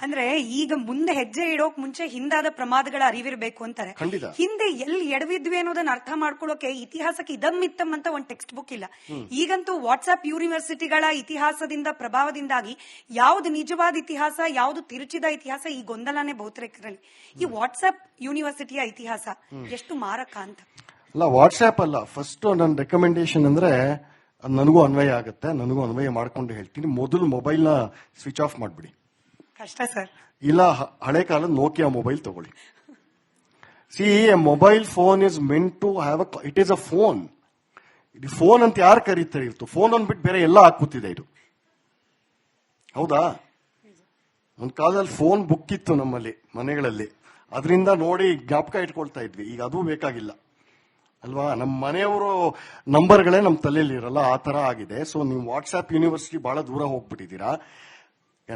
ಅಂದ್ರೆ ಈಗ ಮುಂದೆ ಹೆಜ್ಜೆ ಇಡೋಕ್ ಮುಂಚೆ ಹಿಂದಾದ ಪ್ರಮಾದಗಳ ಅರಿವಿರಬೇಕು ಅಂತಾರೆ. ಹಿಂದೆ ಎಲ್ಲಿ ಎಡವಿದ್ವಿ ಅನ್ನೋದನ್ನ ಅರ್ಥ ಮಾಡ್ಕೊಳ್ಳೋಕೆ ಇತಿಹಾಸಕ್ಕೆ ಇದಮ್ಮಿತ್ತಮ್ ಅಂತ ಒಂದ್ ಟೆಕ್ಸ್ಟ್ ಬುಕ್ ಇಲ್ಲ. ಈಗಂತೂ ವಾಟ್ಸ್ಆಪ್ ಯೂನಿವರ್ಸಿಟಿಗಳ ಇತಿಹಾಸದಿಂದ ಪ್ರಭಾವದಿಂದಾಗಿ ಯಾವ್ದು ನಿಜವಾದ ಇತಿಹಾಸ ಯಾವ್ದು ತಿರುಚಿದ ಇತಿಹಾಸ ಈ ಗೊಂದಲನೇ ಬಹುತೇಕರಲ್ಲಿ. ಈ ವಾಟ್ಸ್ಆಪ್ ಯೂನಿವರ್ಸಿಟಿಯ ಇತಿಹಾಸ ಎಷ್ಟು ಮಾರಕ ಅಂತ. ಅಲ್ಲ ವಾಟ್ಸ್ಆಪ್ ಅಲ್ಲ. ಫಸ್ಟ್ ನನ್ನ ರೆಕಮೆಂಡೇಶನ್ ಅಂದ್ರೆ ಅದ್ ನನಗೂ ಅನ್ವಯ ಆಗುತ್ತೆ ನನಗೂ ಅನ್ವಯ ಮಾಡ್ಕೊಂಡು ಹೇಳ್ತೀನಿ. ಮೊದಲು ಮೊಬೈಲ್ನ ಸ್ವಿಚ್ ಆಫ್ ಮಾಡ್ಬಿಡಿ. ಕಷ್ಟ ಸರ್. ಇಲ್ಲ ಹಳೆ ಕಾಲದ ನೋಕಿಯಾ ಮೊಬೈಲ್ ತಗೊಳ್ಳಿ. See a mobile phone is meant to have a it is a phone ಇದು ಫೋನ್ ಅಂತ ಯಾರು ಕರೀತಾರೆ ಇರ್ತು ಫೋನ್ ಅಂದ್ಬಿಟ್ಟು ಬೇರೆ ಎಲ್ಲ ಹಾಕುತ್ತಿದೆ ಇದು. ಹೌದಾ? ಒಂದ್ ಕಾಲದಲ್ಲಿ ಫೋನ್ ಬುಕ್ ಇತ್ತು ನಮ್ಮಲ್ಲಿ, ಮನೆಗಳಲ್ಲಿ. ಅದರಿಂದ ನೋಡಿ ಜ್ಞಾಪಕ ಇಟ್ಕೊಳ್ತಾ ಇದ್ವಿ. ಈಗ ಅದು ಬೇಕಾಗಿಲ್ಲ. ಅಲ್ವಾ? ನಮ್ಮ ಮನೆಯವರು ನಂಬರ್ಗಳೇ ನಮ್ಮ ತಲೆಯಲ್ಲಿ ಇರಲ್ಲ, ಆ ತರ ಆಗಿದೆ. ಸೊ ನೀವು ವಾಟ್ಸ್ಆಪ್ ಯೂನಿವರ್ಸಿಟಿ ಬಹಳ ದೂರ ಹೋಗ್ಬಿಟ್ಟಿದ್ದೀರಾ.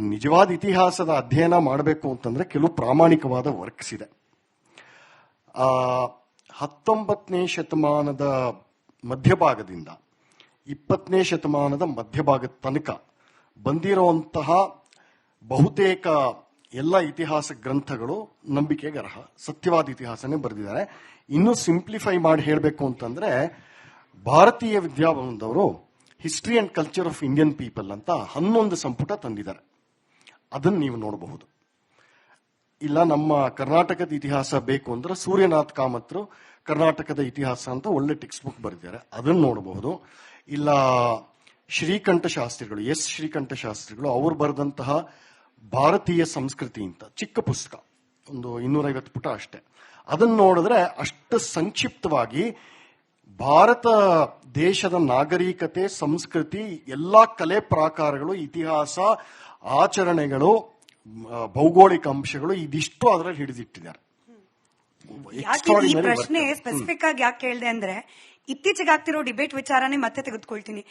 ನಿಜವಾದ ಇತಿಹಾಸದ ಅಧ್ಯಯನ ಮಾಡಬೇಕು ಅಂತಂದ್ರೆ ಕೆಲವು ಪ್ರಾಮಾಣಿಕವಾದ ವರ್ಕ್ಸ್ ಇದೆ. ಹತ್ತೊಂಬತ್ತನೇ ಶತಮಾನದ ಮಧ್ಯಭಾಗದಿಂದ ಇಪ್ಪತ್ತನೇ ಶತಮಾನದ ಮಧ್ಯಭಾಗದ ತನಕ ಬಂದಿರುವಂತಹ ಬಹುತೇಕ ಎಲ್ಲ ಇತಿಹಾಸ ಗ್ರಂಥಗಳು ನಂಬಿಕೆಗೆ ಅರ್ಹ ಸತ್ಯವಾದ ಇತಿಹಾಸನೇ ಬರೆದಿದ್ದಾರೆ. ಇನ್ನೂ ಸಿಂಪ್ಲಿಫೈ ಮಾಡಿ ಹೇಳಬೇಕು ಅಂತಂದ್ರೆ ಭಾರತೀಯ ವಿದ್ಯಾಭವನದವರು history and culture of Indian people ಅಂತ ಹನ್ನೊಂದು ಸಂಪುಟ ತಂದಿದ್ದಾರೆ. ಅದನ್ನು ನೀವು ನೋಡಬಹುದು. ಇಲ್ಲ, ನಮ್ಮ ಕರ್ನಾಟಕದ ಇತಿಹಾಸ ಬೇಕು ಅಂದ್ರೆ ಸೂರ್ಯನಾಥ್ ಕಾಮತ್ರು ಕರ್ನಾಟಕದ ಇತಿಹಾಸ ಅಂತ ಒಳ್ಳೆ ಟೆಕ್ಸ್ಟ್ ಬುಕ್ ಬರೆದಿದ್ದಾರೆ. ಅದನ್ನು ನೋಡಬಹುದು. ಇಲ್ಲ, ಶ್ರೀಕಂಠ ಶಾಸ್ತ್ರಿಗಳು, ಎಸ್. ಶ್ರೀಕಂಠ ಶಾಸ್ತ್ರಿಗಳು, ಅವರು ಬರೆದಂತಹ ಭಾರತೀಯ ಸಂಸ್ಕೃತಿ ಅಂತ, ಚಿಕ್ಕ ಪುಸ್ತಕ, ಒಂದು ಇನ್ನೂರೈವತ್ತು ಪುಟ ಅಷ್ಟೇ. ಅದನ್ನು ನೋಡಿದ್ರೆ ಅಷ್ಟು ಸಂಕ್ಷಿಪ್ತವಾಗಿ ಭಾರತ ದೇಶದ ನಾಗರಿಕತೆ, ಸಂಸ್ಕೃತಿ, ಎಲ್ಲಾ ಕಲೆ ಪ್ರಾಕಾರಗಳು, ಇತಿಹಾಸ ಆಚರಣೆಗಳು ಭೌಗೋಳಿಕ ಅಂಶಗಳು ಇದಿಷ್ಟು ಅದರಲ್ಲಿ ಹಿಡಿದಿಟ್ಟಿದ್ದಾರೆ. ಯಾಕೆ ಈ ಪ್ರಶ್ನೆ. ಸ್ಪೆಸಿಫಿಕ್ ಆಗಿ ಯಾಕೆ ಕೇಳಿದೆ ಅಂದ್ರೆ ಇತ್ತೀಚೆಗೆ ಆಗ್ತಿರೋ ಡಿಬೇಟ್ ವಿಚಾರನೇ ಮತ್ತೆ ತೆಗೆದುಕೊಳ್ತೀನಿ.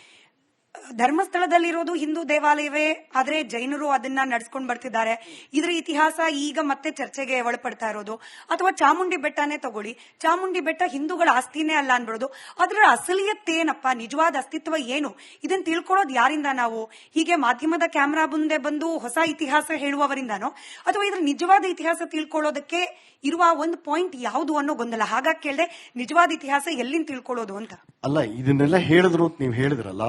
ಧರ್ಮಸ್ಥಳದಲ್ಲಿರೋದು ಹಿಂದೂ ದೇವಾಲಯವೇ, ಆದ್ರೆ ಜೈನರು ಅದನ್ನ ನಡ್ಸ್ಕೊಂಡ್ ಬರ್ತಿದ್ದಾರೆ. ಇದರ ಇತಿಹಾಸ ಈಗ ಮತ್ತೆ ಚರ್ಚೆಗೆ ಒಳಪಡ್ತಾ ಇರೋದು. ಅಥವಾ ಚಾಮುಂಡಿ ಬೆಟ್ಟನೇ ತಗೊಳ್ಳಿ. ಚಾಮುಂಡಿ ಬೆಟ್ಟ ಹಿಂದೂಗಳ ಆಸ್ತಿನೇ ಅಲ್ಲ ಅನ್ಬಿಡೋದು. ಅದರ ಅಸಲಿಯತ್ತೇನಪ್ಪ? ನಿಜವಾದ ಅಸ್ತಿತ್ವ ಏನು? ಇದನ್ನ ತಿಳ್ಕೊಳ್ಳೋದು ಯಾರಿಂದ ನಾವು? ಹೀಗೆ ಮಾಧ್ಯಮದ ಕ್ಯಾಮರಾ ಮುಂದೆ ಬಂದು ಹೊಸ ಇತಿಹಾಸ ಹೇಳುವವರಿಂದನೋ? ಅಥವಾ ಇದ್ರ ನಿಜವಾದ ಇತಿಹಾಸ ತಿಳ್ಕೊಳ್ಳೋದಕ್ಕೆ ಇರುವ ಒಂದು ಪಾಯಿಂಟ್ ಯಾವುದು ಅನ್ನೋ ಗೊಂದಲ? ಹಾಗಾಗಿ ಕೇಳಿದೆ ನಿಜವಾದ ಇತಿಹಾಸ ಎಲ್ಲಿಂದ ತಿಳ್ಕೊಳ್ಳೋದು ಅಂತ? ಅಲ್ಲ, ಇದನ್ನೆಲ್ಲ ಹೇಳಿದ್ರು ನೀವು ಹೇಳಿದ್ರಲ್ಲ.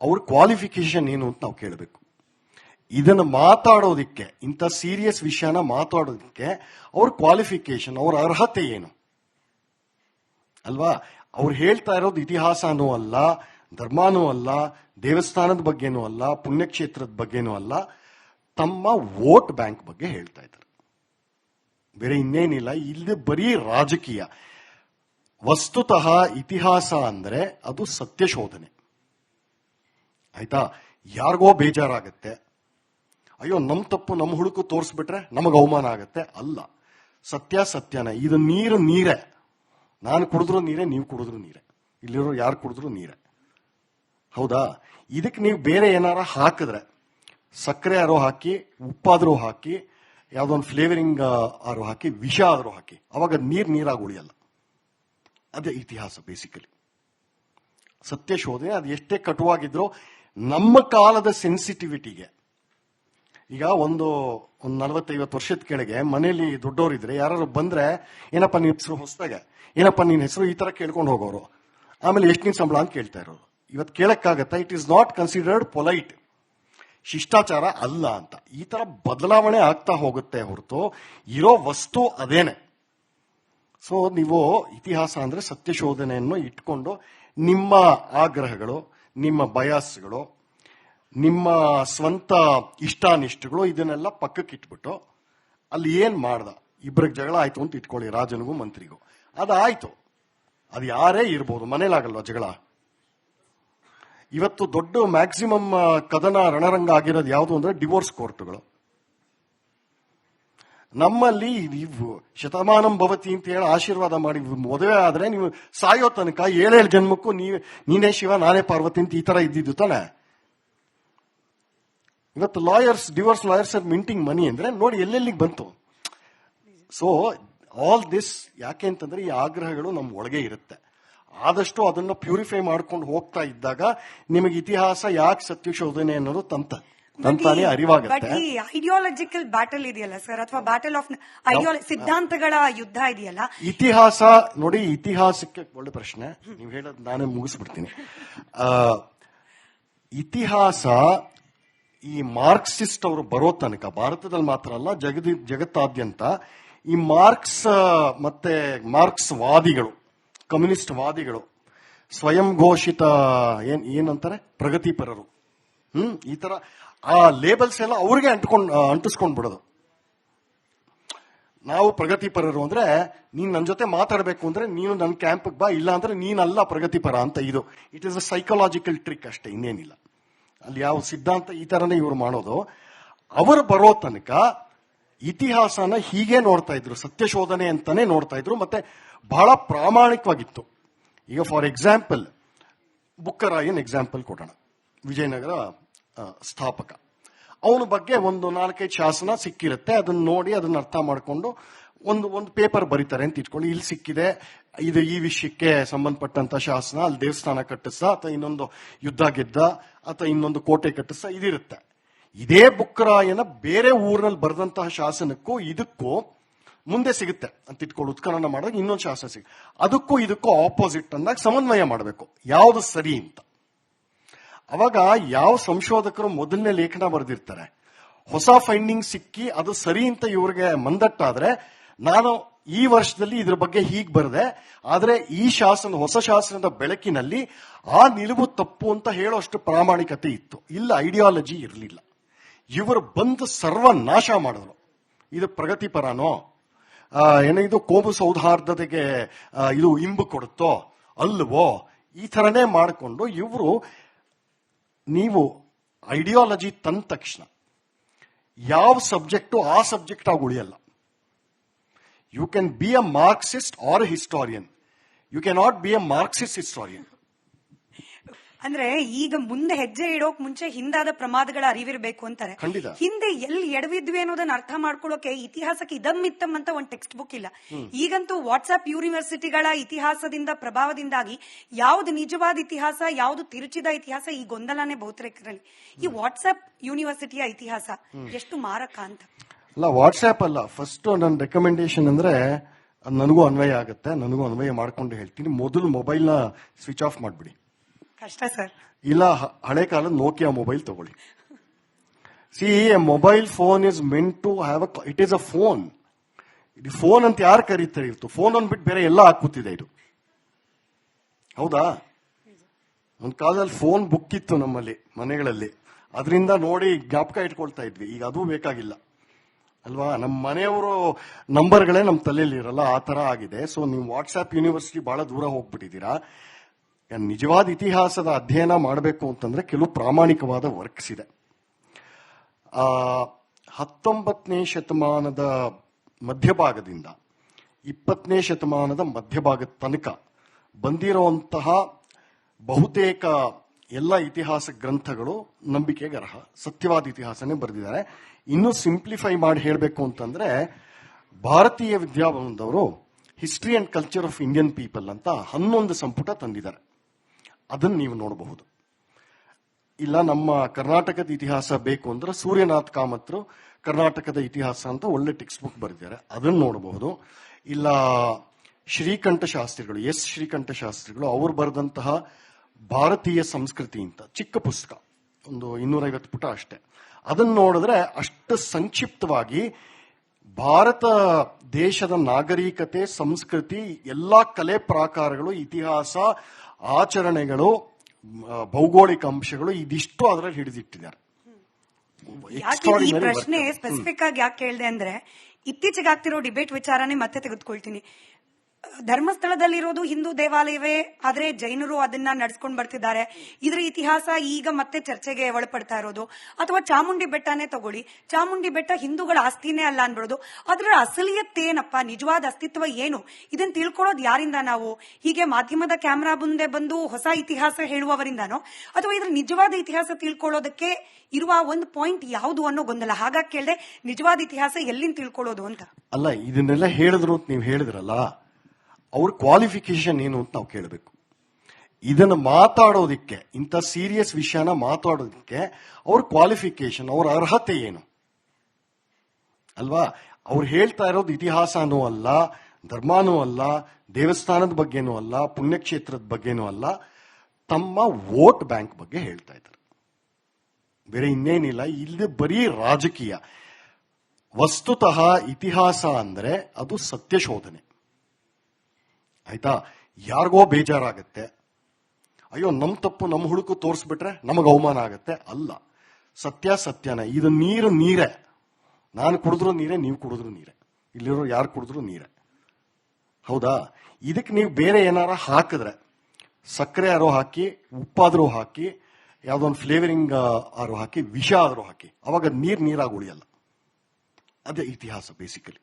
ಅವ್ರ ಕ್ವಾಲಿಫಿಕೇಶನ್ ಏನು ಅಂತ ನಾವು ಕೇಳಬೇಕು. ಇದನ್ನು ಮಾತಾಡೋದಿಕ್ಕೆ, ಇಂಥ ಸೀರಿಯಸ್ ವಿಷಯನ ಮಾತಾಡೋದಕ್ಕೆ ಅವ್ರ ಕ್ವಾಲಿಫಿಕೇಶನ್ ಅವ್ರ ಅರ್ಹತೆ ಏನು? ಅಲ್ವಾ? ಅವ್ರು ಹೇಳ್ತಾ ಇರೋದು ಇತಿಹಾಸನೂ ಅಲ್ಲ, ಧರ್ಮನೂ ಅಲ್ಲ, ದೇವಸ್ಥಾನದ ಬಗ್ಗೆನೂ ಅಲ್ಲ, ಪುಣ್ಯಕ್ಷೇತ್ರದ ಬಗ್ಗೆನೂ ಅಲ್ಲ. ತಮ್ಮ ವೋಟ್ ಬ್ಯಾಂಕ್ ಬಗ್ಗೆ ಹೇಳ್ತಾ ಇದ್ದಾರೆ. ಬೇರೆ ಇನ್ನೇನಿಲ್ಲ ಇಲ್ಲಿ ಬರೀ ರಾಜಕೀಯ. ವಸ್ತುತಃ ಇತಿಹಾಸ ಅಂದ್ರೆ ಅದು ಸತ್ಯಶೋಧನೆ ಆಯ್ತಾ? ಯಾರಿಗೋ ಬೇಜಾರಾಗತ್ತೆ. ಅಯ್ಯೋ, ನಮ್ ತಪ್ಪು ನಮ್ಮ ಹುಡುಕು ತೋರಿಸ್ಬಿಟ್ರೆ ನಮಗೆ ಅವಮಾನ ಆಗತ್ತೆ. ಅಲ್ಲ, ಸತ್ಯ ಸತ್ಯನ. ಇದು ನೀರು ನೀರೇ. ನಾನು ಕುಡಿದ್ರು ನೀರೇ, ನೀವು ಕುಡಿದ್ರು ನೀರೇ. ಇಲ್ಲಿರೋ ಯಾರು ಕುಡಿದ್ರು ನೀರೇ. ಹೌದಾ? ಇದಕ್ಕೆ ನೀವು ಬೇರೆ ಏನಾರ ಹಾಕಿದ್ರೆ, ಸಕ್ಕರೆ ಆರೋ ಹಾಕಿ, ಉಪ್ಪಾದ್ರೂ ಹಾಕಿ ಯಾವುದೋ ಫ್ಲೇವರಿಂಗ್ ಆರೋ ಹಾಕಿ, ವಿಷ ಆದ್ರೂ ಹಾಕಿ, ಅವಾಗ ನೀರ್ ನೀರಾಗಿ ಉಳಿಯಲ್ಲ. ಅದೇ ಇತಿಹಾಸ ಬೇಸಿಕಲಿ ಸತ್ಯ ಶೋಧನೆ, ಅದು ಎಷ್ಟೇ ಕಟುವಾಗಿದ್ರು ನಮ್ಮ ಕಾಲದ ಸೆನ್ಸಿಟಿವಿಟಿಗೆ ಈಗ ಒಂದು ಒಂದು ನಲವತ್ತೈವತ್ತು ವರ್ಷದ ಕೆಳಗೆ ಮನೆಯಲ್ಲಿ ದೊಡ್ಡವರಿದ್ರೆ ಯಾರು ಬಂದ್ರೆ, ಏನಪ್ಪ ನಿನ್ನ ಹೆಸರು ಹೊಸದಾಗೆ? ಏನಪ್ಪ ನಿನ್ನ ಹೆಸರು ಈ ತರ ಕೇಳ್ಕೊಂಡು ಹೋಗೋರು? ಆಮೇಲೆ ಎಷ್ಟು ನಿನ್ ಸಂಬಳ ಅಂತ ಕೇಳ್ತಾ ಇರೋರು? ಇವತ್ತು ಕೇಳಕ್ಕಾಗತ್ತಾ? It is not considered polite ಶಿಷ್ಟಾಚಾರ ಅಲ್ಲ ಅಂತ. ಈ ತರ ಬದಲಾವಣೆ ಆಗ್ತಾ ಹೋಗುತ್ತೆ ಹೊರತು ಇರೋ ವಸ್ತು ಅದೇನೆ. ಸೊ ನೀವು ಇತಿಹಾಸ ಅಂದ್ರೆ ಸತ್ಯಶೋಧನೆಯನ್ನು ಇಟ್ಕೊಂಡು ನಿಮ್ಮ ಆಗ್ರಹಗಳು ನಿಮ್ಮ ಬಯಾಸ್ಗಳು, ನಿಮ್ಮ ಸ್ವಂತ ಇಷ್ಟಾನಿಷ್ಟಗಳು ಇದನ್ನೆಲ್ಲ ಪಕ್ಕಕ್ಕೆ ಇಟ್ಬಿಟ್ಟು ಅಲ್ಲಿ ಏನ್ ಮಾಡ್ದ? ಇಬ್ಬರಿಗೆ ಜಗಳ ಆಯ್ತು ಅಂತ ಇಟ್ಕೊಳ್ಳಿ ರಾಜನಿಗೂ ಮಂತ್ರಿಗೂ. ಅದಾಯ್ತು ಅದು ಯಾರೇ ಇರ್ಬೋದು ಮನೇಲಾಗಲ್ವಾ ಜಗಳ? ಇವತ್ತು ದೊಡ್ಡ ಮ್ಯಾಕ್ಸಿಮಮ್ ಕದನ ರಣರಂಗ ಆಗಿರೋದು ಯಾವುದು ಅಂದ್ರೆ ಡಿವೋರ್ಸ್ ಕೋರ್ಟ್ಗಳು ನಮ್ಮಲ್ಲಿ ಶತಮಾನಂ ಭವತಿ ಅಂತ ಹೇಳಿ ಆಶೀರ್ವಾದ ಮಾಡಿ ಮದುವೆ ಆದ್ರೆ ನೀವು ಸಾಯೋ ತನಕ ಏಳೇಳು ಜನ್ಮಕ್ಕೂ ನೀವೇ ನೀನೇ ಶಿವ, ನಾನೇ ಪಾರ್ವತಿ ಅಂತ ಈ ತರ ಇದ್ದಿದ್ದು ತಾನೆ? ಇವತ್ತು lawyers divorce lawyers are minting money ಅಂದ್ರೆ ನೋಡಿ ಎಲ್ಲೆಲ್ಲಿಗೆ ಬಂತು? ಸೊ ಆಲ್ ದಿಸ್ ಯಾಕೆ ಅಂತಂದ್ರೆ ಈ ಆಗ್ರಹಗಳು ನಮ್ಮ ಒಳಗೆ ಇರುತ್ತೆ. ಆದಷ್ಟು ಅದನ್ನ ಪ್ಯೂರಿಫೈ ಮಾಡ್ಕೊಂಡು ಹೋಗ್ತಾ ಇದ್ದಾಗ ನಿಮಗೆ ಇತಿಹಾಸ ಯಾಕೆ ಸತ್ಯಶೋಧನೆ ಅನ್ನೋದು ತಂತ. ತಂತಾನೆ ಬಟ್ ಅರಿವಾಗತ್ತೆ. ಈ ಐಡಿಯಾಲಜಿಕಲ್ ಬ್ಯಾಟಲ್ ಇದೆಯಲ್ಲ ಸರ್ ಅಥವಾ ಬ್ಯಾಟಲ್ ಆಫ್ ಐಡಿಯಾಲ ಸಿದ್ಧಾಂತಗಳ ಯುದ್ಧ ಇದೆಯಲ್ಲ? ಇತಿಹಾಸ ನೋಡಿ ಇತಿಹಾಸಕ್ಕೆ ಒಳ್ಳೆ ಪ್ರಶ್ನೆ. ನೀವು ಹೇಳೋದು ನಾನೇ ಮುಗಿಸ್ಬಿಡ್ತೀನಿ. ಆ, ಇತಿಹಾಸ ಈ ಮಾರ್ಕ್ಸಿಸ್ಟ್ ಅವರು ಬರೋ ತನಕ ಭಾರತದಲ್ಲಿ ಮಾತ್ರ ಅಲ್ಲ ಜಗದಿ ಜಗತ್ತಾದ್ಯಂತ ಈ ಮಾರ್ಕ್ಸ್ ಮತ್ತೆ ಮಾರ್ಕ್ಸ್ ವಾದಿಗಳು ಕಮ್ಯುನಿಸ್ಟ್ ವಾದಿಗಳು ಸ್ವಯಂ ಘೋಷಿತ ಏನ್ ಏನಂತಾರೆ? ಪ್ರಗತಿಪರರು. ಹ್ಮ್, ಈ ತರ ಆ ಲೇಬಲ್ಸ್ ಎಲ್ಲ ಅವ್ರಿಗೆ ಅಂಟ್ಕೊಂಡ್ ಅಂಟಿಸ್ಕೊಂಡ್ ಬಿಡೋದು. ನಾವು ಪ್ರಗತಿಪರರು ಅಂದ್ರೆ ನೀನ್ ನನ್ನ ಜೊತೆ ಮಾತಾಡಬೇಕು ಅಂದ್ರೆ ನೀನು ನನ್ನ ಕ್ಯಾಂಪ್ ಬಾ, ಇಲ್ಲ ಅಂದ್ರೆ ನೀನಲ್ಲ ಪ್ರಗತಿಪರ ಅಂತ ಇದು. It is a psychological trick ಅಷ್ಟೇ, ಇನ್ನೇನಿಲ್ಲ. ಅಲ್ಲಿ ಯಾವ ಸಿದ್ಧಾಂತ ಈ ತರನೇ ಇವ್ರು ಮಾಡೋದು. ಅವರು ಬರೋ ತನಕ ಇತಿಹಾಸನ ಹೀಗೆ ನೋಡ್ತಾ ಇದ್ರು, ಸತ್ಯಶೋಧನೆ ಅಂತಾನೆ ನೋಡ್ತಾ ಇದ್ರು, ಮತ್ತೆ ಬಹಳ ಪ್ರಾಮಾಣಿಕವಾಗಿತ್ತು. ಈಗ ಫಾರ್ ಎಕ್ಸಾಂಪಲ್ ಬುಕ್ಕರಾಯನ್ ಎಕ್ಸಾಂಪಲ್ ಕೊಡೋಣ. ವಿಜಯನಗರ ಸ್ಥಾಪಕ. ಅವನ ಬಗ್ಗೆ ಒಂದು ನಾಲ್ಕೈದು ಶಾಸನ ಸಿಕ್ಕಿರುತ್ತೆ. ಅದನ್ನ ನೋಡಿ ಅದನ್ನ ಅರ್ಥ ಮಾಡಿಕೊಂಡು ಒಂದು ಒಂದು ಪೇಪರ್ ಬರೀತಾರೆ ಅಂತ ಇಟ್ಕೊಂಡು, ಇಲ್ಲಿ ಸಿಕ್ಕಿದೆ. ಇದು ಈ ವಿಷಯಕ್ಕೆ ಸಂಬಂಧಪಟ್ಟಂತ ಶಾಸನ. ಅಲ್ಲಿ ದೇವಸ್ಥಾನ ಕಟ್ಟಿಸ್ದ, ಅಥವಾ ಇನ್ನೊಂದು ಯುದ್ಧ ಗೆದ್ದ, ಅಥವಾ ಇನ್ನೊಂದು ಕೋಟೆ ಕಟ್ಟಿಸ್ದ, ಇದಿರುತ್ತೆ. ಇದೇ ಬುಕ್ಕರಾಯನ ಬೇರೆ ಊರಿನಲ್ಲಿ ಬರೆದಂತಹ ಶಾಸನಕ್ಕೂ ಇದಕ್ಕೂ ಮುಂದೆ ಸಿಗುತ್ತೆ. ಅಂತ ಇಟ್ಕೊಂಡು ಉತ್ಖನನ ಮಾಡಿದಾಗ ಇನ್ನೊಂದು ಶಾಸನ ಸಿಗುತ್ತೆ. ಅದಕ್ಕೂ ಇದಕ್ಕೂ ಆಪೋಸಿಟ್ ಅಂದಾಗ ಸಮನ್ವಯ ಮಾಡಬೇಕು. ಯಾವುದು ಸರಿ ಅಂತ. ಅವಾಗ ಯಾವ ಸಂಶೋಧಕರು ಮೊದಲನೇ ಲೇಖನ ಬರೆದಿರ್ತಾರೆ? ಹೊಸ ಫೈಂಡಿಂಗ್ ಸಿಕ್ಕಿ ಅದು ಸರಿ ಅಂತ ಇವ್ರಿಗೆ ಮಂದಟ್ಟಾದ್ರೆ ನಾನು ಈ ವರ್ಷದಲ್ಲಿ ಇದ್ರ ಬಗ್ಗೆ ಹೀಗೆ ಬರದೆ, ಆದ್ರೆ ಈ ಶಾಸನ, ಹೊಸ ಶಾಸನದ ಬೆಳಕಿನಲ್ಲಿ ಆ ನಿಲುವು ತಪ್ಪು ಅಂತ ಹೇಳೋಷ್ಟು ಪ್ರಾಮಾಣಿಕತೆ ಇತ್ತು. ಇಲ್ಲ ಐಡಿಯಾಲಜಿ ಇರಲಿಲ್ಲ. ಇವರು ಬಂದು ಸರ್ವನಾಶ ಮಾಡಿದ್ರು. ಇದು ಪ್ರಗತಿಪರನೋ ಏನಿದು ಏನೋ ಇದು ಕೋಮು ಸೌಹಾರ್ದತೆಗೆ ಇದು ಇಂಬು ಕೊಡುತ್ತೋ? ಅಲ್ವೋ ಈ ಥರನೇ ಮಾಡಿಕೊಂಡು ಇವರು ನೀವು ಐಡಿಯಾಲಜಿ ತಂದ ತಕ್ಷಣ ಯಾವ ಸಬ್ಜೆಕ್ಟು ಆ ಸಬ್ಜೆಕ್ಟ್ ಆಗಿ ಉಳಿಯಲ್ಲ. You can be a Marxist or historian you can not be a Marxist historian ಅಂದ್ರೆ ಈಗ ಮುಂದೆ ಹೆಜ್ಜೆ ಇಡೋಕ್ ಮುಂಚೆ ಹಿಂದಾದ ಪ್ರಮಾದಗಳ ಅರಿವಿರಬೇಕು ಅಂತಾರೆ. ಹಿಂದೆ ಎಲ್ಲಿ ಎಡವಿದ್ವಿ ಅನ್ನೋದನ್ನ ಅರ್ಥ ಮಾಡ್ಕೊಳ್ಳೋಕೆ ಇತಿಹಾಸಕ್ಕೆ ಇದಮ್ಮಿತ್ತಮ್ ಅಂತ ಒಂದ್ ಟೆಕ್ಸ್ಟ್ ಬುಕ್ ಇಲ್ಲ. ಈಗಂತೂ ವಾಟ್ಸ್ಆಪ್ ಯೂನಿವರ್ಸಿಟಿಗಳ ಇತಿಹಾಸದಿಂದ ಪ್ರಭಾವದಿಂದಾಗಿ ಯಾವ್ದು ನಿಜವಾದ ಇತಿಹಾಸ ಯಾವ್ದು ತಿರುಚಿದ ಇತಿಹಾಸ ಈ ಗೊಂದಲನೇ ಬಹುತೇಕರಲ್ಲಿ. ಈ ವಾಟ್ಸ್ಆಪ್ ಯೂನಿವರ್ಸಿಟಿಯ ಇತಿಹಾಸ ಎಷ್ಟು ಮಾರಕ ಅಂತ. ಅಲ್ಲ ವಾಟ್ಸ್ಆಪ್ ಅಲ್ಲ. ಫಸ್ಟ್ ನನ್ನ ರೆಕಮೆಂಡೇಶನ್ ಅಂದ್ರೆ ಅದ್ ನನಗೂ ಅನ್ವಯ ಆಗುತ್ತೆ. ನನಗೂ ಅನ್ವಯ ಮಾಡ್ಕೊಂಡು ಹೇಳ್ತೀನಿ. ಮೊದಲು ಮೊಬೈಲ್ನ ಸ್ವಿಚ್ ಆಫ್ ಮಾಡಿಬಿಡಿ. ಕಷ್ಟ ಸರ್. ಇಲ್ಲ ಹಳೆ ಕಾಲದ ನೋಕಿಯಾ ಮೊಬೈಲ್ ತಗೊಳ್ಳಿ. See a mobile phone is meant to have a it is a phone ಇದು ಫೋನ್ ಅಂತ ಯಾರು ಕರೀತಾರೆ ಇರ್ತು ಫೋನ್ ಅಂದ್ಬಿಟ್ಟು ಬೇರೆ ಎಲ್ಲ ಹಾಕುತ್ತಿದೆ ಇದು. ಹೌದಾ? ಒಂದ್ ಕಾಲದಲ್ಲಿ ಫೋನ್ ಬುಕ್ ಇತ್ತು ನಮ್ಮಲ್ಲಿ, ಮನೆಗಳಲ್ಲಿ. ಅದರಿಂದ ನೋಡಿ ಜ್ಞಾಪಕ ಇಟ್ಕೊಳ್ತಾ ಇದ್ವಿ. ಈಗ ಅದು ಬೇಕಾಗಿಲ್ಲ. ಅಲ್ವಾ? ನಮ್ಮ ಮನೆಯವರು ನಂಬರ್ಗಳೇ ನಮ್ಮ ತಲೆಯಲ್ಲಿ ಇರಲ್ಲ, ಆ ತರ ಆಗಿದೆ. ಸೊ ನೀವು ವಾಟ್ಸ್ಆಪ್ ಯೂನಿವರ್ಸಿಟಿ ಬಹಳ ದೂರ ಹೋಗ್ಬಿಟ್ಟಿದ್ದೀರಾ. ನಿಜವಾದ ಇತಿಹಾಸದ ಅಧ್ಯಯನ ಮಾಡಬೇಕು ಅಂತಂದ್ರೆ ಕೆಲವು ಪ್ರಾಮಾಣಿಕವಾದ ವರ್ಕ್ಸ್ ಇದೆ. ಆ, ಹತ್ತೊಂಬತ್ತನೇ ಶತಮಾನದ ಮಧ್ಯಭಾಗದಿಂದ ಇಪ್ಪತ್ತನೇ ಶತಮಾನದ ಮಧ್ಯಭಾಗದ ತನಕ ಬಂದಿರುವಂತಹ ಬಹುತೇಕ ಎಲ್ಲ ಇತಿಹಾಸ ಗ್ರಂಥಗಳು ನಂಬಿಕೆಗೆ ಅರ್ಹ. ಸತ್ಯವಾದ ಇತಿಹಾಸನೇ ಬರೆದಿದ್ದಾರೆ. ಇನ್ನೂ ಸಿಂಪ್ಲಿಫೈ ಮಾಡಿ ಹೇಳಬೇಕು ಅಂತಂದ್ರೆ ಭಾರತೀಯ ವಿದ್ಯಾಭವನದವರು history and culture of Indian people ಅಂತ ಹನ್ನೊಂದು ಸಂಪುಟ ತಂದಿದ್ದಾರೆ. ಅದನ್ನು ನೀವು ನೋಡಬಹುದು. ಇಲ್ಲ, ನಮ್ಮ ಕರ್ನಾಟಕದ ಇತಿಹಾಸ ಬೇಕು ಅಂದ್ರೆ ಸೂರ್ಯನಾಥ್ ಕಾಮತ್ರು ಕರ್ನಾಟಕದ ಇತಿಹಾಸ ಅಂತ ಒಳ್ಳೆ ಟೆಕ್ಸ್ಟ್ ಬುಕ್ ಬರೆದಿದ್ದಾರೆ. ಅದನ್ನು ನೋಡಬಹುದು. ಇಲ್ಲ, ಶ್ರೀಕಂಠ ಶಾಸ್ತ್ರಿಗಳು, ಎಸ್ ಶ್ರೀಕಂಠ ಶಾಸ್ತ್ರಿಗಳು, ಅವರು ಬರೆದಂತಹ ಭಾರತೀಯ ಸಂಸ್ಕೃತಿ ಅಂತ, ಚಿಕ್ಕ ಪುಸ್ತಕ, ಒಂದು ಇನ್ನೂರೈವತ್ತು ಪುಟ ಅಷ್ಟೇ. ಅದನ್ನು ನೋಡಿದ್ರೆ ಅಷ್ಟು ಸಂಕ್ಷಿಪ್ತವಾಗಿ ಭಾರತ ದೇಶದ ನಾಗರಿಕತೆ, ಸಂಸ್ಕೃತಿ, ಎಲ್ಲಾ ಕಲೆ ಪ್ರಾಕಾರಗಳು, ಇತಿಹಾಸ ಆಚರಣೆಗಳು ಭೌಗೋಳಿಕ ಅಂಶಗಳು ಇದಿಷ್ಟು ಅದರಲ್ಲಿ ಹಿಡಿದಿಟ್ಟಿದ್ದಾರೆ. ಈ ಪ್ರಶ್ನೆ ಸ್ಪೆಸಿಫಿಕ್ ಆಗಿ ಯಾಕೆ ಕೇಳಿದೆ ಅಂದ್ರೆ ಇತ್ತೀಚೆಗೆ ಆಗ್ತಿರೋ ಡಿಬೇಟ್ ವಿಚಾರನೇ ಮತ್ತೆ ತೆಗೆದುಕೊಳ್ತೀನಿ. ಧರ್ಮಸ್ಥಳದಲ್ಲಿರೋದು ಹಿಂದೂ ದೇವಾಲಯವೇ, ಆದ್ರೆ ಜೈನರು ಅದನ್ನ ನಡ್ಸ್ಕೊಂಡ್ ಬರ್ತಿದ್ದಾರೆ. ಇದ್ರ ಇತಿಹಾಸ ಈಗ ಮತ್ತೆ ಚರ್ಚೆಗೆ ಒಳಪಡ್ತಾ ಇರೋದು. ಅಥವಾ ಚಾಮುಂಡಿ ಬೆಟ್ಟನೇ ತಗೊಳ್ಳಿ. ಚಾಮುಂಡಿ ಬೆಟ್ಟ ಹಿಂದೂಗಳ ಆಸ್ತಿನೇ ಅಲ್ಲ ಅನ್ಬಿಡೋದು. ಅದರ ಅಸಲಿಯತ್ತೇನಪ್ಪ? ನಿಜವಾದ ಅಸ್ತಿತ್ವ ಏನು? ಇದನ್ನ ತಿಳ್ಕೊಳೋದು ಯಾರಿಂದ ನಾವು? ಹೀಗೆ ಮಾಧ್ಯಮದ ಕ್ಯಾಮರಾ ಮುಂದೆ ಬಂದು ಹೊಸ ಇತಿಹಾಸ ಹೇಳುವವರಿಂದನೋ? ಅಥವಾ ಇದ್ರ ನಿಜವಾದ ಇತಿಹಾಸ ತಿಳ್ಕೊಳ್ಳೋದಕ್ಕೆ ಇರುವ ಒಂದು ಪಾಯಿಂಟ್ ಯಾವುದು ಅನ್ನೋ ಗೊಂದಲ? ಹಾಗಾಗಿ ಕೇಳಿದೆ ನಿಜವಾದ ಇತಿಹಾಸ ಎಲ್ಲಿಂದ ತಿಳ್ಕೊಳ್ಳೋದು ಅಂತ. ಅಲ್ಲ, ಇದನ್ನೆಲ್ಲ ಹೇಳಿದ್ರು ನೀವು ಹೇಳಿದ್ರಲ್ಲ. ಅವ್ರ ಕ್ವಾಲಿಫಿಕೇಶನ್ ಏನು ಅಂತ ನಾವು ಕೇಳಬೇಕು. ಇದನ್ನು ಮಾತಾಡೋದಿಕ್ಕೆ, ಇಂಥ ಸೀರಿಯಸ್ ವಿಷಯನ ಮಾತಾಡೋದಕ್ಕೆ ಅವ್ರ ಕ್ವಾಲಿಫಿಕೇಶನ್ ಅವ್ರ ಅರ್ಹತೆ ಏನು? ಅಲ್ವಾ? ಅವ್ರು ಹೇಳ್ತಾ ಇರೋದು ಇತಿಹಾಸನೂ ಅಲ್ಲ, ಧರ್ಮನೂ ಅಲ್ಲ, ದೇವಸ್ಥಾನದ ಬಗ್ಗೆನೂ ಅಲ್ಲ, ಪುಣ್ಯಕ್ಷೇತ್ರದ ಬಗ್ಗೆನೂ ಅಲ್ಲ. ತಮ್ಮ ವೋಟ್ ಬ್ಯಾಂಕ್ ಬಗ್ಗೆ ಹೇಳ್ತಾ ಇದ್ದಾರೆ. ಬೇರೆ ಇನ್ನೇನಿಲ್ಲ ಇಲ್ಲಿ ಬರೀ ರಾಜಕೀಯ. ವಸ್ತುತಃ ಇತಿಹಾಸ ಅಂದ್ರೆ ಅದು ಸತ್ಯಶೋಧನೆ ಆಯ್ತಾ? ಯಾರಿಗೋ ಬೇಜಾರಾಗತ್ತೆ. ಅಯ್ಯೋ ನಮ್ಮ ತಪ್ಪು ನಮ್ಮ ಹುಡುಕು ತೋರಿಸ್ಬಿಟ್ರೆ ನಮಗೆ ಅವಮಾನ ಆಗತ್ತೆ. ಅಲ್ಲ, ಸತ್ಯ ಸತ್ಯನ. ಇದು ನೀರು ನೀರೇ. ನಾನು ಕುಡಿದ್ರು ನೀರೇ, ನೀವು ಕುಡಿದ್ರು ನೀರೇ. ಇಲ್ಲಿರೋ ಯಾರು ಕುಡಿದ್ರು ನೀರೇ. ಹೌದಾ? ಇದಕ್ಕೆ ನೀವು ಬೇರೆ ಏನಾರ ಹಾಕಿದ್ರೆ, ಸಕ್ಕರೆ ಆರೋ ಹಾಕಿ ಉಪ್ಪಾದ್ರೂ ಹಾಕಿ, ಯಾವುದೋ ಒಂದು ಫ್ಲೇವರಿಂಗ್ ಆರೋ ಹಾಕಿ, ವಿಷ ಆದ್ರೂ ಹಾಕಿ. ಅವಾಗ ನೀರ್ ನೀರಾಗಿ ಉಳಿಯಲ್ಲ. ಅದೇ ಇತಿಹಾಸ ಬೇಸಿಕಲಿ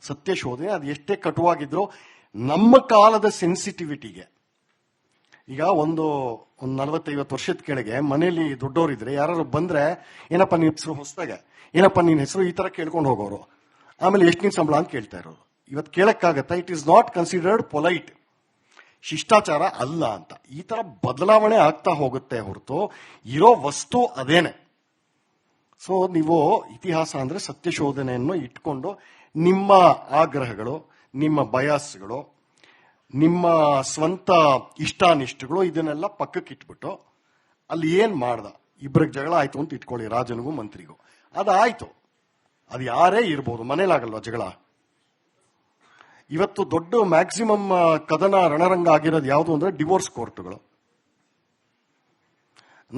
ಸತ್ಯ ಶೋಧನೆ, ಅದು ಎಷ್ಟೇ ಕಟುವಾಗಿದ್ರು ನಮ್ಮ ಕಾಲದ ಸೆನ್ಸಿಟಿವಿಟಿಗೆ ಈಗ ಒಂದು ಒಂದು ನಲವತ್ತೈವತ್ತು ವರ್ಷದ ಕೆಳಗೆ ಮನೆಯಲ್ಲಿ ದೊಡ್ಡವರಿದ್ರೆ ಯಾರು ಬಂದ್ರೆ, ಏನಪ್ಪ ನಿನ್ನ ಹೆಸರು ಹೊಸದಾಗೆ? ಏನಪ್ಪ ನಿನ್ನ ಹೆಸರು ಈ ತರ ಕೇಳ್ಕೊಂಡು ಹೋಗೋರು? ಆಮೇಲೆ ಎಷ್ಟು ನಿನ್ ಸಂಬಳ ಅಂತ ಕೇಳ್ತಾ ಇರೋರು? ಇವತ್ತು ಕೇಳಕ್ಕಾಗತ್ತಾ? It is not considered polite ಶಿಷ್ಟಾಚಾರ ಅಲ್ಲ ಅಂತ. ಈ ತರ ಬದಲಾವಣೆ ಆಗ್ತಾ ಹೋಗುತ್ತೆ ಹೊರತು ಇರೋ ವಸ್ತು ಅದೇನೆ. ಸೊ ನೀವು ಇತಿಹಾಸ ಅಂದ್ರೆ ಸತ್ಯಶೋಧನೆಯನ್ನು ಇಟ್ಕೊಂಡು ನಿಮ್ಮ ಆಗ್ರಹಗಳು ನಿಮ್ಮ ಬಯಾಸ್ಗಳು, ನಿಮ್ಮ ಸ್ವಂತ ಇಷ್ಟಾನಿಷ್ಟಗಳು ಇದನ್ನೆಲ್ಲ ಪಕ್ಕಕ್ಕೆ ಇಟ್ಬಿಟ್ಟು ಅಲ್ಲಿ ಏನ್ ಮಾಡ್ದ? ಇಬ್ಬರಿಗೆ ಜಗಳ ಆಯ್ತು ಅಂತ ಇಟ್ಕೊಳ್ಳಿ ರಾಜನಿಗೂ ಮಂತ್ರಿಗೂ. ಅದಾಯ್ತು. ಅದು ಯಾರೇ ಇರ್ಬೋದು ಮನೇಲಾಗಲ್ವ ಜಗಳ? ಇವತ್ತು ದೊಡ್ಡ ಮ್ಯಾಕ್ಸಿಮಮ್ ಕದನ ರಣರಂಗ ಆಗಿರೋದು ಯಾವುದು ಅಂದ್ರೆ ಡಿವೋರ್ಸ್ ಕೋರ್ಟ್ಗಳು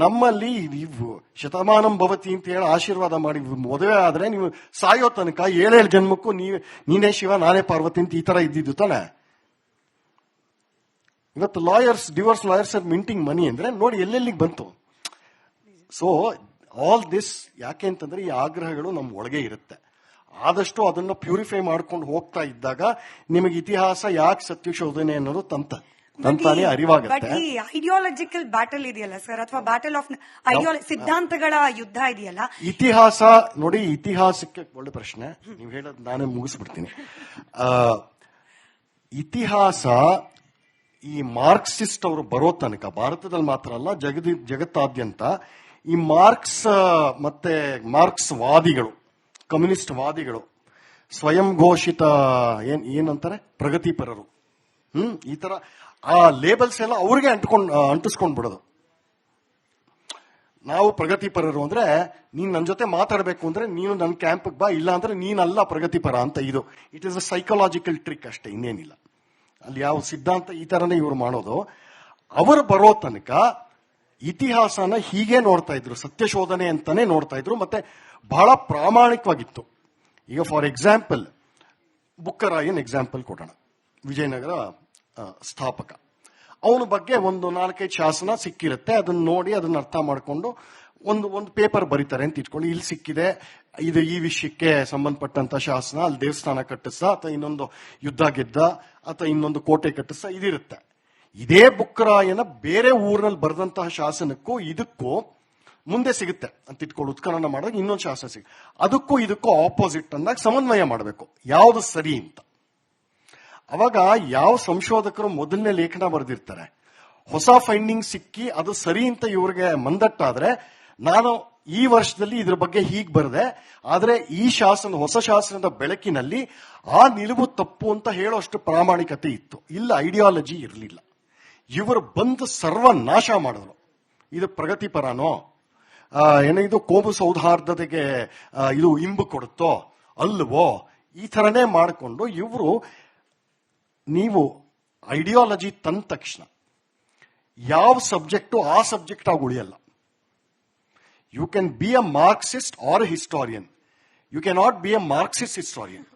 ನಮ್ಮಲ್ಲಿ ನೀವು ಶತಮಾನಂ ಭವತಿ ಅಂತ ಹೇಳಿ ಆಶೀರ್ವಾದ ಮಾಡಿ ಮದುವೆ ಆದ್ರೆ ನೀವು ಸಾಯೋ ತನಕ ಏಳೇಳು ಜನ್ಮಕ್ಕೂ ನೀವ್, ನೀನೇ ಶಿವ, ನಾನೇ ಪಾರ್ವತಿ ಅಂತ ಈ ತರ ಇದ್ದಿದ್ದು ತಾನೆ? ಇವತ್ತು lawyers divorce lawyers are minting money ಅಂದ್ರೆ ನೋಡಿ ಎಲ್ಲೆಲ್ಲಿಗೆ ಬಂತು? ಸೊ ಆಲ್ ದಿಸ್ ಯಾಕೆ ಅಂತಂದ್ರೆ ಈ ಆಗ್ರಹಗಳು ನಮ್ಮ ಒಳಗೆ ಇರುತ್ತೆ. ಆದಷ್ಟು ಅದನ್ನ ಪ್ಯೂರಿಫೈ ಮಾಡ್ಕೊಂಡು ಹೋಗ್ತಾ ಇದ್ದಾಗ ನಿಮಗೆ ಇತಿಹಾಸ ಯಾಕೆ ಸತ್ಯಶೋಧನೆ ಅನ್ನೋದು ತಂತ. ಅರಿವಾಗುತ್ತೆ. ಈ ಐಡಿಯಾಲಜಿಕಲ್ ಬ್ಯಾಟಲ್ ಇದೆಯಲ್ಲ ಸರ್ ಅಥವಾ ಬ್ಯಾಟಲ್ ಆಫ್ ಐಡಿಯಾಲ ಸಿದ್ಧಾಂತಗಳ ಯುದ್ಧ ಇದೆಯಲ್ಲ? ಇತಿಹಾಸ ನೋಡಿ ಇತಿಹಾಸಕ್ಕೆ ಒಳ್ಳೆ ಪ್ರಶ್ನೆ. ನೀವು ಹೇಳೋದು ನಾನೇ ಮುಗಿಸ್ಬಿಡ್ತೀನಿ. ಇತಿಹಾಸ ಈ ಮಾರ್ಕ್ಸಿಸ್ಟ್ ಅವರು ಬರೋ ತನಕ ಭಾರತದಲ್ಲಿ ಮಾತ್ರ ಅಲ್ಲ ಜಗದಿ ಜಗತ್ತಾದ್ಯಂತ ಈ ಮಾರ್ಕ್ಸ್ ಮತ್ತೆ ಮಾರ್ಕ್ಸ್ ವಾದಿಗಳು ಕಮ್ಯುನಿಸ್ಟ್ ವಾದಿಗಳು ಸ್ವಯಂ ಘೋಷಿತ ಏನ್ ಏನಂತಾರೆ? ಪ್ರಗತಿಪರರು. ಹ್ಮ್ ಈ ತರ ಆ ಲೇಬಲ್ಸ್ ಎಲ್ಲ ಅವ್ರಿಗೆ ಅಂಟ್ಕೊಂಡ್ ಅಂಟಿಸ್ಕೊಂಡು ಬಿಡೋದು ನಾವು ಪ್ರಗತಿಪರರು ಅಂದ್ರೆ ನೀನು ನನ್ನ ಜೊತೆ ಮಾತಾಡಬೇಕು ಅಂದ್ರೆ ನೀನು ನನ್ನ ಕ್ಯಾಂಪ್ ಬಾ, ಇಲ್ಲ ಅಂದ್ರೆ ನೀನಲ್ಲ ಪ್ರಗತಿಪರ ಅಂತ ಇದು. It is a psychological trick ಅಷ್ಟೇ, ಇನ್ನೇನಿಲ್ಲ. ಅಲ್ಲಿ ಯಾವ ಸಿದ್ಧಾಂತ ಈ ತರನೇ ಇವರು ಮಾಡೋದು. ಅವರು ಬರೋ ತನಕ ಇತಿಹಾಸನ ಹೀಗೆ ನೋಡ್ತಾ ಇದ್ರು, ಸತ್ಯಶೋಧನೆ ಅಂತಾನೆ ನೋಡ್ತಾ ಇದ್ರು, ಮತ್ತೆ ಬಹಳ ಪ್ರಾಮಾಣಿಕವಾಗಿತ್ತು. ಈಗ ಫಾರ್ ಎಕ್ಸಾಂಪಲ್ ಬುಕ್ಕರಾಯನ್ ಎಕ್ಸಾಂಪಲ್ ಕೊಡೋಣ. ವಿಜಯನಗರ ಸ್ಥಾಪಕ. ಅವನ ಬಗ್ಗೆ ಒಂದು ನಾಲ್ಕೈದು ಶಾಸನ ಸಿಕ್ಕಿರುತ್ತೆ. ಅದನ್ನ ನೋಡಿ ಅದನ್ನ ಅರ್ಥ ಮಾಡಿಕೊಂಡು ಒಂದು ಒಂದು ಪೇಪರ್ ಬರೀತಾರೆ ಅಂತ ಇಟ್ಕೊಂಡು, ಇಲ್ಲಿ ಸಿಕ್ಕಿದೆ. ಇದು ಈ ವಿಷಯಕ್ಕೆ ಸಂಬಂಧಪಟ್ಟಂತ ಶಾಸನ. ಅಲ್ಲಿ ದೇವಸ್ಥಾನ ಕಟ್ಟಿಸ ಅಥವಾ ಇನ್ನೊಂದು ಯುದ್ಧ ಗೆದ್ದ ಅಥವಾ ಇನ್ನೊಂದು ಕೋಟೆ ಕಟ್ಟಿಸ ಇದಿರುತ್ತೆ. ಇದೇ ಬುಕ್ಕರಾಯನ ಬೇರೆ ಊರಿನಲ್ಲಿ ಬರೆದಂತಹ ಶಾಸನಕ್ಕೂ ಇದಕ್ಕೂ ಮುಂದೆ ಸಿಗುತ್ತೆ. ಅಂತ ಇಟ್ಕೊಂಡು ಉತ್ಖನನ ಮಾಡಿದಾಗ ಇನ್ನೊಂದು ಶಾಸನ ಸಿಗುತ್ತೆ. ಅದಕ್ಕೂ ಇದಕ್ಕೂ ಆಪೋಸಿಟ್ ಅಂದಾಗ ಸಮನ್ವಯ ಮಾಡಬೇಕು. ಯಾವುದು ಸರಿ ಅಂತ. ಅವಾಗ ಯಾವ ಸಂಶೋಧಕರು ಮೊದಲನೇ ಲೇಖನ ಬರೆದಿರ್ತಾರೆ? ಹೊಸ ಫೈಂಡಿಂಗ್ ಸಿಕ್ಕಿ ಅದು ಸರಿ ಅಂತ ಇವ್ರಿಗೆ ಮಂದಟ್ಟಾದ್ರೆ ನಾನು ಈ ವರ್ಷದಲ್ಲಿ ಇದ್ರ ಬಗ್ಗೆ ಹೀಗೆ ಬರದೆ ಆದ್ರೆ ಈ ಶಾಸನ ಹೊಸ ಶಾಸನದ ಬೆಳಕಿನಲ್ಲಿ ಆ ನಿಲುವು ತಪ್ಪು ಅಂತ ಹೇಳೋಷ್ಟು ಪ್ರಾಮಾಣಿಕತೆ ಇತ್ತು. ಇಲ್ಲ ಐಡಿಯಾಲಜಿ ಇರಲಿಲ್ಲ. ಇವರು ಬಂದು ಸರ್ವ ನಾಶ ಮಾಡಿದ್ರು. ಇದು ಪ್ರಗತಿಪರನೋ ಆ, ಏನೋ ಇದು ಕೋಮು ಸೌಹಾರ್ದತೆಗೆ ಇದು ಇಂಬು ಕೊಡುತ್ತೋ? ಅಲ್ವೋ ಈ ಥರನೇ ಮಾಡಿಕೊಂಡು ಇವರು ನೀವು ಐಡಿಯಾಲಜಿ ತಂದ ತಕ್ಷಣ ಯಾವ ಸಬ್ಜೆಕ್ಟು ಆ ಸಬ್ಜೆಕ್ಟ್ ಆಗಿ ಉಳಿಯಲ್ಲ. You can be a Marxist or historian you can not be a Marxist historian